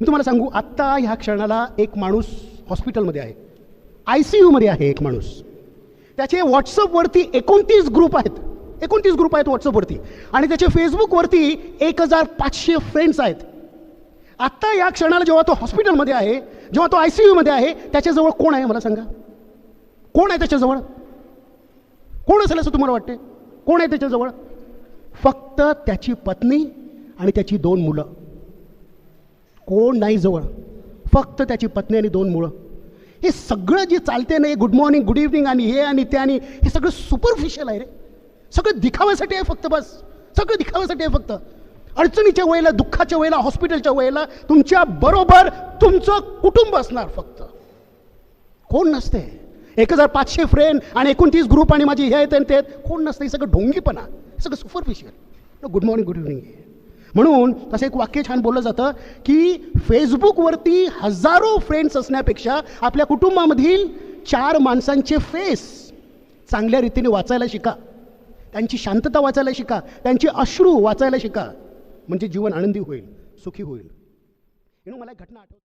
मी तुम्हाला सांगू आत्ता ह्या क्षणाला एक माणूस हॉस्पिटलमध्ये आहे. आय सी यूमध्ये आहे एक माणूस. त्याचे व्हॉट्सअपवरती एकोणतीस ग्रुप आहेत. एकोणतीस ग्रुप आहेत व्हॉट्सअपवरती. आणि त्याचे फेसबुकवरती एक हजार पाचशे फ्रेंड्स आहेत. आत्ता या क्षणाला जेव्हा तो हॉस्पिटलमध्ये आहे जेव्हा तो आय सी यूमध्ये आहे त्याच्याजवळ कोण आहे मला सांगा? कोण आहे त्याच्याजवळ? कोण असेल असं तुम्हाला वाटते कोण आहे त्याच्याजवळ? फक्त त्याची पत्नी आणि त्याची दोन मुलं. कोण नाही जवळ. फक्त त्याची पत्नी आणि दोन मुळं हे सगळं जे चालते ना हे गुड मॉर्निंग गुड इव्हनिंग आणि हे आणि ते आणि हे सगळं सुपरफिशियल आहे रे. सगळं दिखाव्यासाठी आहे फक्त बस. सगळं दिखाव्यासाठी आहे फक्त. अडचणीच्या वेळेला दुःखाच्या वेळेला हॉस्पिटलच्या वेळेला तुमच्या बरोबर तुमचं कुटुंब असणार फक्त. कोण नसते. एक हजार पाचशे फ्रेंड आणि एकोणतीस ग्रुप आणि माझी हे आहेत आणि ते आहेत. कोण नसते. हे सगळं ढोंगीपणा. सगळं superficial good morning good evening म्हणून तसं एक वाक्य छान बोललं जातं की फेसबुकवरती हजारो फ्रेंड्स असण्यापेक्षा आपल्या कुटुंबामधील चार माणसांचे फेस चांगल्या रीतीने वाचायला शिका. त्यांची शांतता वाचायला शिका. त्यांचे अश्रू वाचायला शिका. म्हणजे जीवन आनंदी होईल सुखी होईल. म्हणून मला एक घटना आठवते.